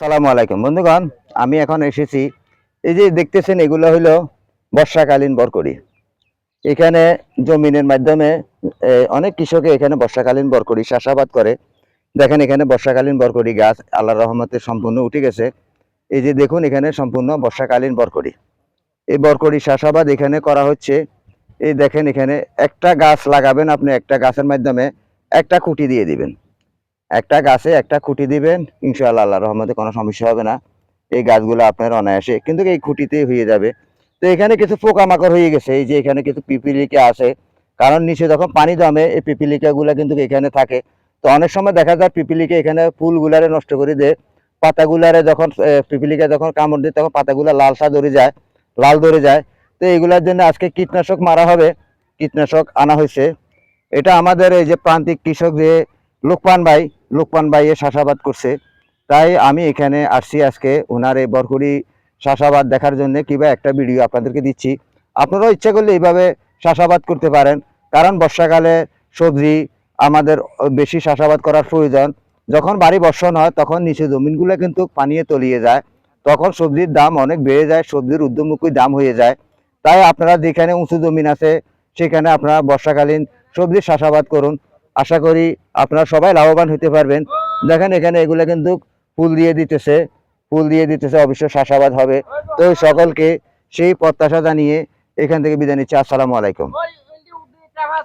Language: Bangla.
সালামু আলাইকুম। বন্ধুগণ, আমি এখন এসেছি। এই যে দেখতেছেন, এগুলো হলো বর্ষাকালীন বরকরি এখানে জমিনের মাধ্যমে অনেক কৃষকে এখানে বর্ষাকালীন বরকরি চাষাবাদ করে। দেখেন, এখানে বর্ষাকালীন বরকরি গাছ আল্লাহর রহমতে সম্পূর্ণ উঠে গেছে। এই যে দেখুন, এখানে সম্পূর্ণ বর্ষাকালীন বরকরি এই বরকরি চাষাবাদ এখানে করা হচ্ছে। এই দেখেন, এখানে একটা গাছ লাগাবেন আপনি একটা গাছের মাধ্যমে, একটা খুঁটি দিয়ে দিবেন। একটা গাছে একটা খুঁটি দিবেন, ইনশাআল্লাহ আল্লাহ রহমতে কোনো সমস্যা হবে না। এই গাছগুলো আপনার অনায়াসে, কিন্তু এই খুঁটিতেই হয়ে যাবে। তো এখানে কিছু পোকামাকড় হয়ে গেছে, এই যে এখানে কিছু পিপিলিকা আছে। কারণ নিচে যখন পানি জমে, এই পিপিলিকাগুলো কিন্তু এখানে থাকে। তো অনেক সময় দেখা যায় পিপিলিকা এখানে ফুলগুলারে নষ্ট করে দেয়। পাতাগুলারে যখন পিপিলিকা যখন কামড় দেয়, তখন পাতাগুলো লালসা ধরে যায়, লাল ধরে যায়। তো এইগুলোর জন্য আজকে কীটনাশক মারা হবে, কীটনাশক আনা হয়েছে। এটা আমাদের এই যে প্রান্তিক কৃষক যে লোকপান ভাই লোকপান ভাই এ চাষাবাদ করছে। তাই আমি এখানে আসছি আজকে ওনার এই বরকুড়ি চাষাবাদ দেখার জন্য কিংবা একটা ভিডিও আপনাদেরকে দিচ্ছি। আপনারাও ইচ্ছা করলে এইভাবে চাষাবাদ করতে পারেন, কারণ বর্ষাকালে সবজি আমাদের বেশি চাষাবাদ করার প্রয়োজন। যখন বাড়ি বর্ষণ হয়, তখন নিচে জমিনগুলো কিন্তু পানিয়ে তলিয়ে যায়। তখন সবজির দাম অনেক বেড়ে যায়, সবজির ঊর্ধ্বমুখী দাম হয়ে যায়। তাই আপনারা যেখানে উঁচু জমিন আছে, সেখানে আপনারা বর্ষাকালীন সবজির চাষাবাদ করুন। আশা করি আপনারা সবাই লাভবান হতে পারবেন। দেখেন এখানে এগুলো কিন্তু ফুল দিয়ে দিতেছে, ফুল দিয়ে দিতেছে অবশ্য চাষাবাদ হবে। তো সকলকে সেই প্রত্যাশা জানিয়ে এখান থেকে বিদায় নিচ্ছি। আসসালামু আলাইকুম।